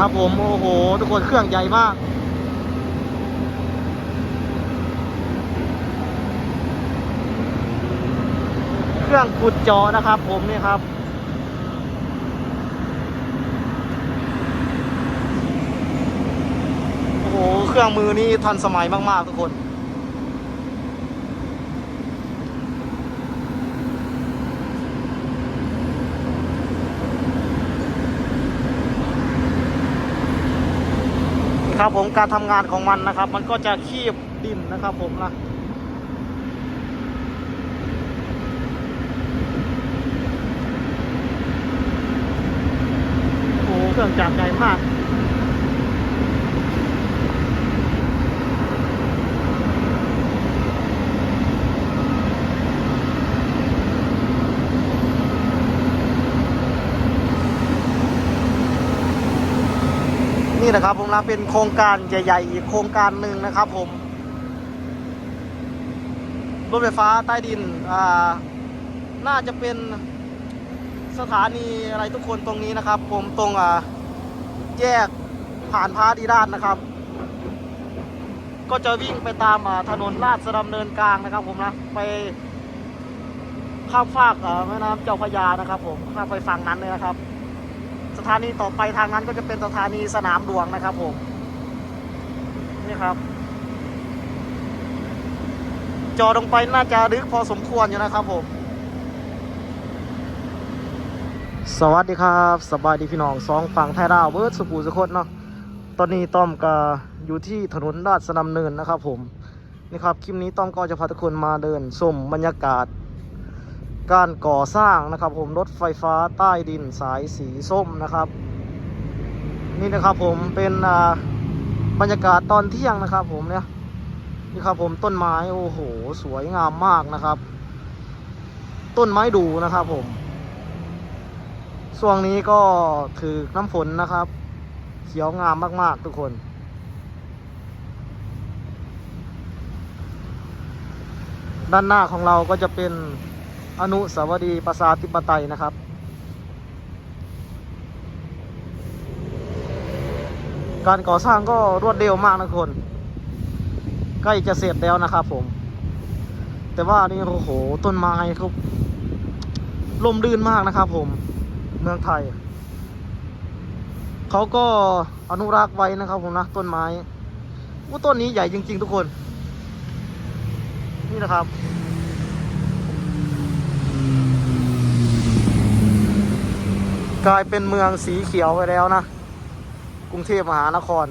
นะครับผม โอ้โห ทุกคนเครื่องใหญ่มากเครื่องขุดจอนะครับ ผมนี่ครับ โอ้โห เครื่องมือนี่ทันสมัยมาก ๆ ทุกคน ครับ ผมการทำงานของมันนะครับ มันก็จะคีบดินนะครับ ผมนะโอ้เครื่องจักรใหญ่มาก นี่นะครับผมนะเป็นโครงการใหญ่ๆอีกโครงการหนึ่งนะครับผมรถไฟฟ้าใต้ดินอ่าน่าจะเป็นสถานีอะไรทุกคนตรงนี้นะครับ ผมตรงอ่าแยกผ่านพาดีราชนะครับ ก็จะวิ่งไปตามถนนลาดสดำเนินกลางนะครับ ผมนะไปข้ามฟากแม่น้ำเจ้าพระยานะครับ ผมข้ามไปฝั่งนั้นเลยนะครับ สถานีต่อไปทางนั้นก็จะเป็นสถานีสนามหลวงนะครับผมนี่ครับ จอลงไปน่าจะลึกพอสมควรอยู่นะครับผมสวัสดีครับสบายดีพี่น้องสองฝั่งไทยดาวเวิร์ดสุกูสุโคตเนาะตอนนี้ต้อมก็อยู่ที่ถนนราชดำเนินนะครับผมนี่ครับคลิปนี้ต้อมก็จะพาทุกคนมาเดินชมบรรยากาศ การก่อสร้างนะครับผมรถไฟฟ้าใต้ดินสายสีส้มนะครับ นี่นะครับผมเป็นบรรยากาศตอนเที่ยงนะครับ ผมเนี่ยนี่ครับผมต้นไม้โอ้โห สวยงามมากนะครับ ต้นไม้ดูนะครับผมช่วงนี้ก็ถือน้ำฝนนะครับ เขียวงามมาก ๆ ทุกคนด้านหน้าของเราก็จะเป็น อนุสาวรีย์ประชาธิปไตยนะครับ การก่อสร้างก็รวดเร็วมากนะคน ใกล้จะเสร็จแล้วนะครับผม แต่ว่านี่โอ้โหต้นไม้ครับลมลื่นมากนะครับผมเมืองไทย เขาก็อนุรักษ์ไว้นะครับผมนะต้นไม้ว่าต้นนี้ใหญ่จริง ๆ ทุกคน นี่นะครับ กลายเป็นเมืองสีเขียวไปแล้วนะ กรุงเทพมหานคร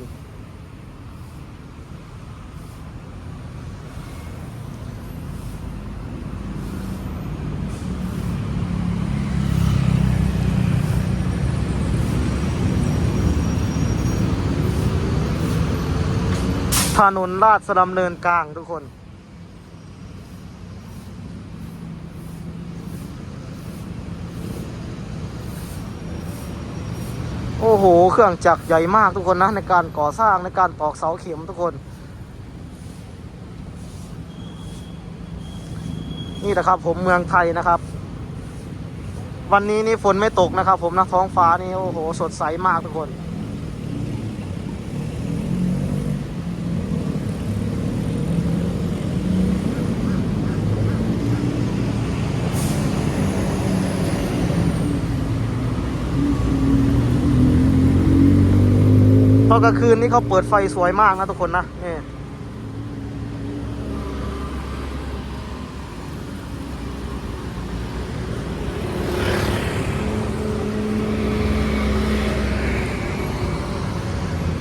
ถนนลาดสดำเนินกลางทุกคน โอ้โห เครื่องจักรใหญ่มากทุกคนนะ ในการก่อสร้างในการตอกเสาเข็มทุกคน นี่แหละครับผมเมืองไทยนะครับ วันนี้นี่ฝนไม่ตกนะครับ ผมนะท้องฟ้านี่โอ้โห สดใสมากทุกคน อนกลางคืนนี่เขาเปิดไฟสวยมากนะทุกคนนะนี่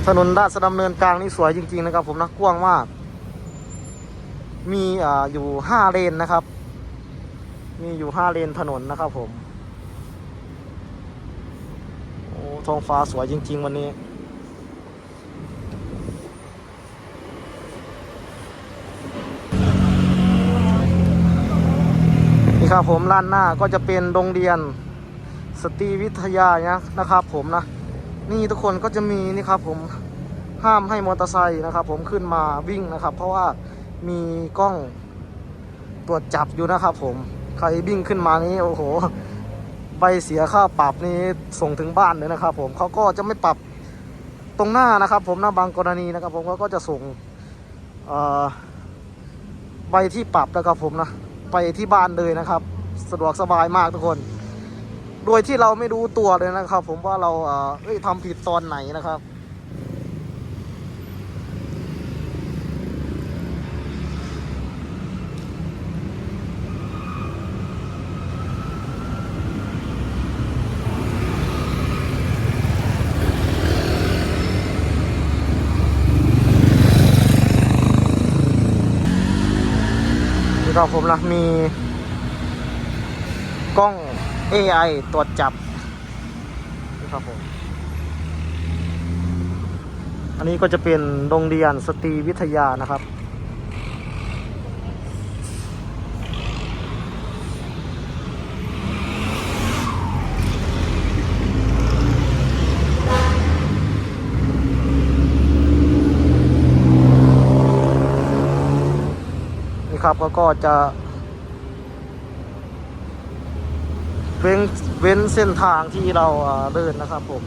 ถนนราชดำเนินกลางนี่สวยจริง ๆ นะครับ ผมนะกว้างมาก มีอ่าอยู่ห้าเลนนะครับ มีอยู่ห้าเลนถนนนะครับผม โอ้ท้องฟ้าสวยจริง ๆ วันนี้ ครับผมล้านหน้าก็จะเป็นโรงเรียนสตรีวิทยาเนะนะครับ ผมนะ นี่ทุกคนก็จะมีนี่ครับผมห้ามให้มอเตอร์ไซค์นะครับ ผมขึ้นมาวิ่งนะครับ เพราะว่ามีกล้องตรวจจับอยู่นะครับ ผมใครวิ่งขึ้นมานี้โอ้โหใบเสียค่าปรับนี่ส่งถึงบ้านเลยนะครับ ผมเขาก็จะไม่ปรับตรงหน้านะครับ ผมนะบางกรณีนะครับ ผมก็จะส่งใบที่ปรับนะครับผมนะ ไปที่บ้านเลยนะครับ สะดวกสบายมากทุกคน โดยที่เราไม่รู้ตัวเลยนะครับ ผมว่าเราเอ่อเอ้ยทำผิดตอนไหนนะครับ ก็ผมนะมี กล้อง AI ตรวจจับนี่ครับผมอันนี้ก็จะเป็นโรงเรียนสตรีวิทยานะครับ ครับเขาก็จะ เว้นเว้นเส้นทางที่เราเดินนะครับผม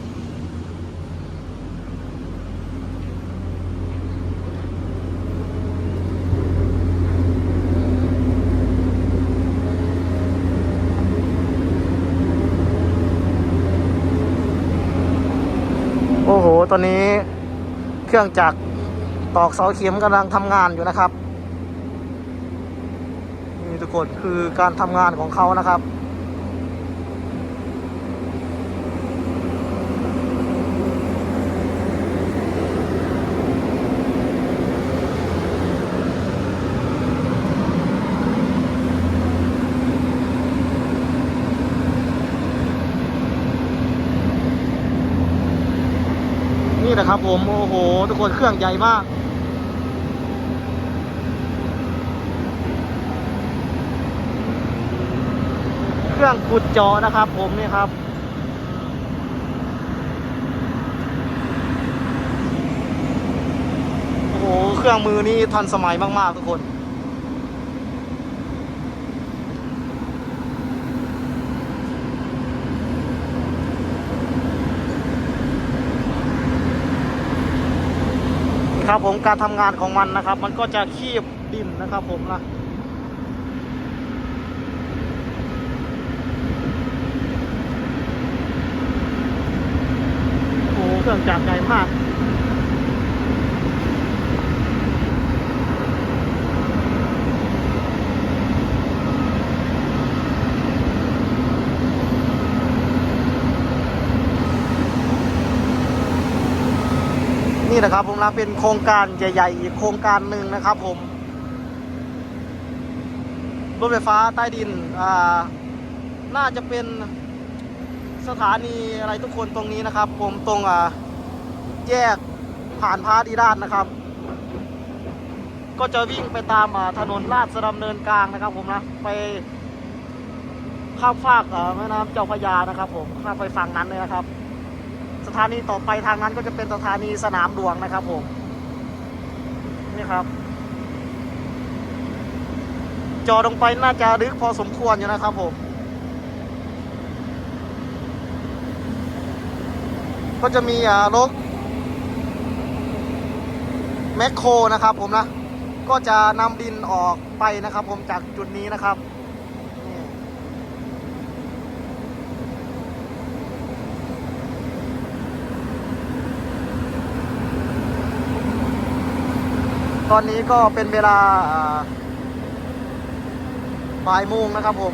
โอ้โห ตอนนี้เครื่องจักรตอกเสาเข็มกำลังทำงานอยู่นะครับ กคนคือการทำงานของเขานะครับนี่นะครับผม โอ้โห ทุกคนเครื่องใหญ่มาก รื่องขุดเจอนะครับ ผมนี่ครับ โอ้โห เครื่องมือนี่ทันสมัยมาก ๆ ทุกคนครับผมการทำงานของมันนะครับ มันก็จะคีบดินนะครับผมนะ โองจักรใหญ่มากนี่นะครับผมนะเป็นโครงการใหญ่ๆอีกโครงการหนึ่งนะครับผมรถไฟฟ้าใต้ดินอ่าน่าจะเป็นสถานีอะไรทุกคนตรงนี้นะครับ ผมตรงอ่า แยกผ่านพาดีด้านนะครับ ก็จะวิ่งไปตามถนนลาดสดำเนินกลางนะครับผมนะไปข้ามฟากแม่น้ำเจ้าพระยานะครับ ผมข้ามไปฝั่งนั้นเลยนะครับ สถานีต่อไปทางนั้นก็จะเป็นสถานีสนามหลวงนะครับผมนี่ครับ จอลงไปน่าจะลึกพอสมควรอยู่นะครับผมก็จะมีรถ แมคโครนะครับผมนะ ก็จะนำดินออกไปนะครับ ผมจากจุดนี้นะครับตอนนี้ก็เป็นเวลาบ่ายโมงนะครับผม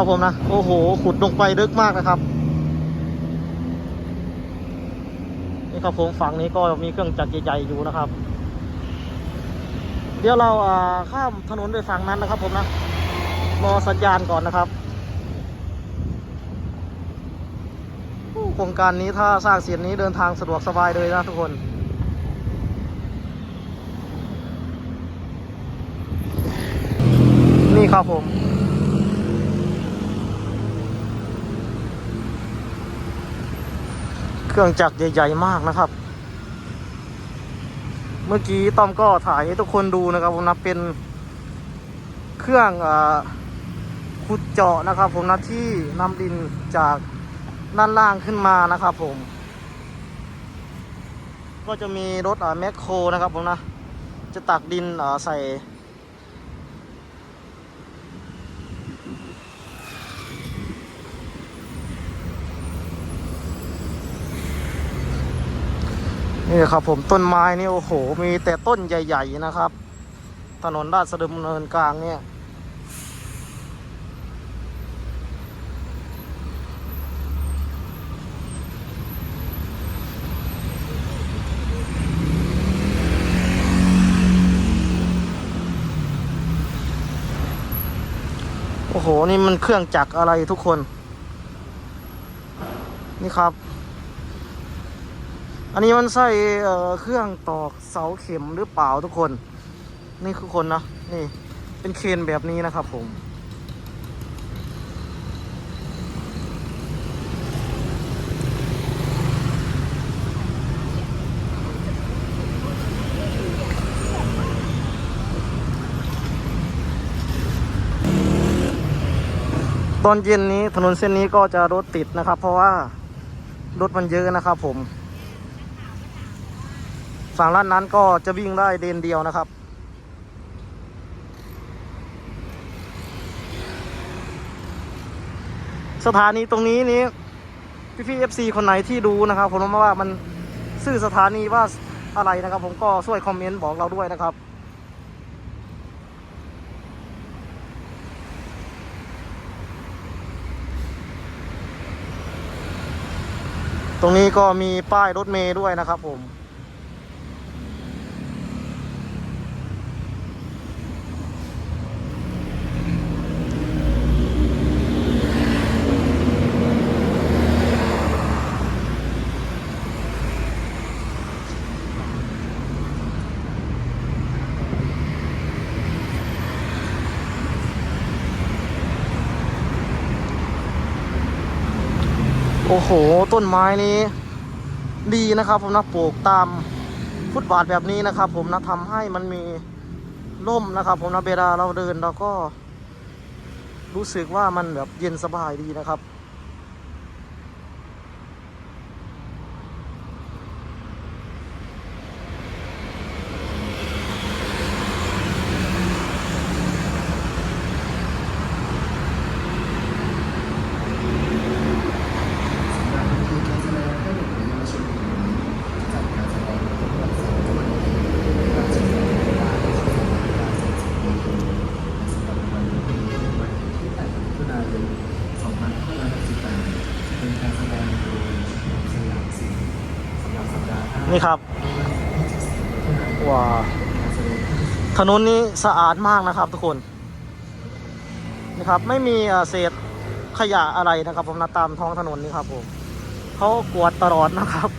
นะครับผมนะ โอ้โห ขุดลงไปลึกมากนะครับ นี่ครับผมฝั่งนี้ก็มีเครื่องจักรใหญ่ๆอยู่นะครับ เดี๋ยวเราข้ามถนนไปฝั่งนั้นนะครับ ผมนะ รอสัญญาณก่อนนะครับโครงการนี้ถ้าสร้างเสร็จนี้เดินทางสะดวกสบายเลยนะทุกคนนี่ครับผม เครื่องจักรใหญ่ ๆ มากนะครับ เมื่อกี้ต้อมก็ถ่ายให้ทุกคนดูนะครับ ผมนะเป็นเครื่องอขุดเจาะนะครับ ผมนะที่นำดินจากด้านล่างขึ้นมานะครับ ผม ก็จะมีรถแมคโครนะครับ ผมนะจะตักดินใส่ นี่ครับผมต้นไม้นี่โอ้โห มีแต่ต้นใหญ่ ๆ นะครับ ถนนราชดำเนินกลางเนี่ยโอ้โห นี่มันเครื่องจักรอะไรทุกคน นี่ครับ อันนี้มันใส่เครื่องตอกเสาเข็มหรือเปล่าทุกคน นี่คือคนนะนี่เป็นเคนแบบนี้นะครับผม ตอนเย็นนี้ถนนเส้นนี้ก็จะรถติดนะครับ เพราะว่ารถมันเยอะนะครับผม ฝั่งด้านนั้นก็จะวิ่งได้เลนเดียวนะครับ สถานีตรงนี้นี้พี่พี่เอฟซีคนไหนที่ดูนะครับ ผมว่ามันชื่อสถานีว่าอะไรนะครับ ผมก็ช่วยคอมเมนต์บอกเราด้วยนะครับตรงนี้ก็มีป้ายรถเมย์ด้วยนะครับผม โอ้โห ต้นไม้นี้ ดีนะครับ ผมนะปลูกตามฟุตบาทแบบนี้นะครับ ผมนะทำให้มันมีร่มนะครับ ผมนะเวลาเราเดินเราก็ รู้สึกว่ามันแบบเย็นสบายดีนะครับ นี่ครับว้า ถนนนี้สะอาดมากนะครับทุกคนนะครับไม่มีเศษขยะอะไรนะครับ ผมนะตามท้องถนนนี้ครับผมเขากวาดตลอดนะครับ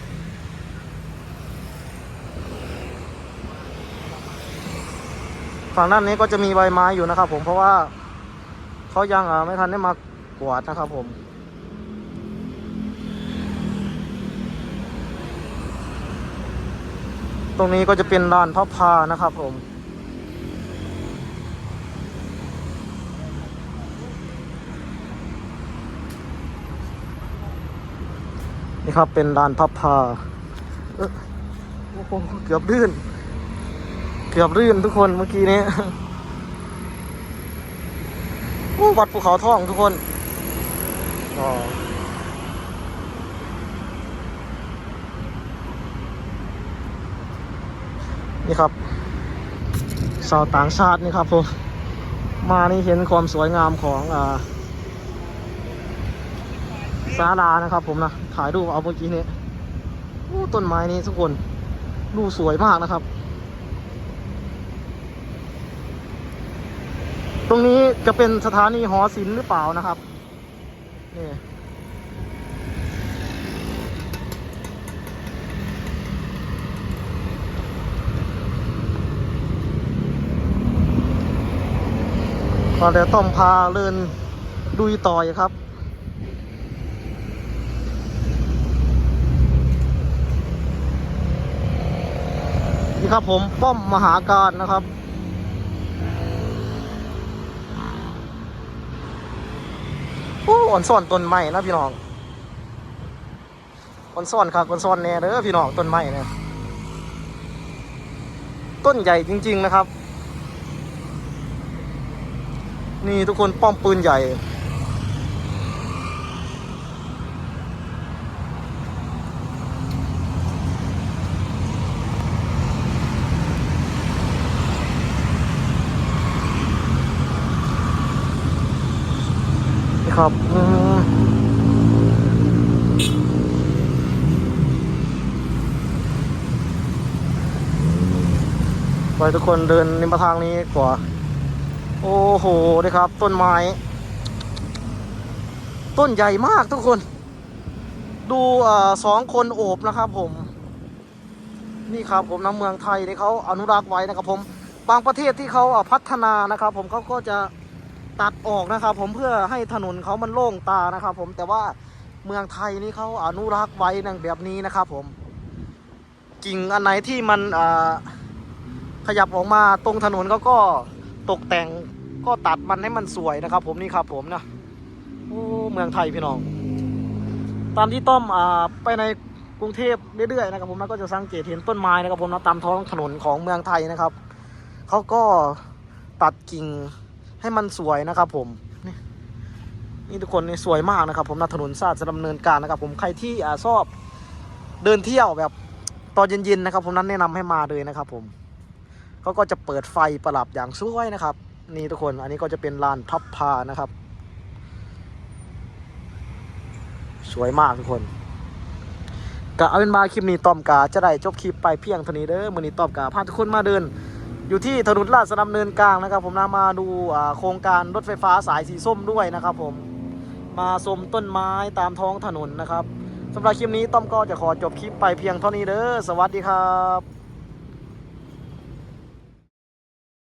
ฝั่งด้านนี้ก็จะมีใบไม้อยู่นะครับ ผมเพราะว่าเขายังไม่ทันได้มากวาดนะครับ ผม ตรงนี้ก็จะเป็นลานพับพานะครับ ผม นี่ครับเป็นลานพับพาเอ้อโอ้โหเกือบลื่น เกือบลื่นทุกคนเมื่อกี้นี้โอ้วัดภูเขาทองทุกคนอ๋อนี่ครับชาวต่างชาตินี่ครับผมมานี่เห็นความสวยงามของอ่าศาลานะครับผมนะ ถ่ายรูปเอาเมื่อกี้นี้ต้นไม้นี้ทุกคนดูสวยมากนะครับ ตรงนี้จะเป็นสถานีหอศิลป์หรือเปล่านะครับนี่ก็เดี๋ยวต้องพาเดินดุยต่อยครับ นี่ ครับผมป้อมมหาการนะครับ โอ้อ่อนซ่อนต้นไม้นะพี่น้องอ่อนซ่อนครับอ่อนซ่อนแน่เด้อพี่น้องต้นไม้เนี่ยต้นใหญ่จริง ๆ นะครับ นี่ทุกคนป้อมปืนใหญ่ นี่ ครับไปทุกคนเดินริมทางนี้กว่า โอ้โหนี่ครับ ต้นไม้ ต้นใหญ่มากทุกคน ดูอสองคนโอบนะครับผม นี่ครับผมนะเมืองไทยนี่เขาอนุรักษ์ไว้นะครับผม บางประเทศที่เขาพัฒนานะครับ ผมเขาก็จะ ตัดออกนะครับ ผมเพื่อให้ถนนเขามันโล่งตานะครับ ผมแต่ว่าเมืองไทยนี่เขาอนุรักษ์ไว้ในแบบนี้นะครับ ผมกิ่งอันไหนที่มันขยับออกมาตรงถนนเขาก็ตกแต่งก็ตัดมันให้มันสวยนะครับ ผมนี่ครับ ผมนะโอ้เมืองไทยพี่น้อง ตามที่ต้อมอ่าไปในกรุงเทพเรื่อยๆนะครับผมนะก็จะสังเกตเห็นต้นไม้นะครับ ผมนะตามท้องถนนของเมืองไทยนะครับเขาก็ตัดกิ่ง ให้มันสวยนะครับผมนี่นี่ทุกคนนี่สวยมากนะครับ ผมนะถนนศาสตร์จะดำเนินการนะครับ ผมใครที่อ่าชอบเดินเที่ยวแบบตอนเย็นๆนะครับ ผมนั้นแนะนำให้มาเลยนะครับ ผมเขาก็จะเปิดไฟประดับอย่างสวยนะครับ นี่ทุกคนอันนี้ก็จะเป็นลานพับพานะครับ สวยมากทุกคนกะเอาเป็นมาคลิปนี้ตอมกาจะได้จบคลิปไปเพียงเท่านี้เด้อมือนี้ตอมกาพาทุกคนมาเดิน อยู่ที่ถนนลาดสนามเนินกลางนะครับผมนะมาดูโครงการรถไฟฟ้าสายสีส้มด้วยนะครับผมมาชมต้นไม้ตามท้องถนนนะครับสำหรับคลิปนี้ต้อมก็จะขอจบคลิปไปเพียงเท่านี้เด้อสวัสดีครับ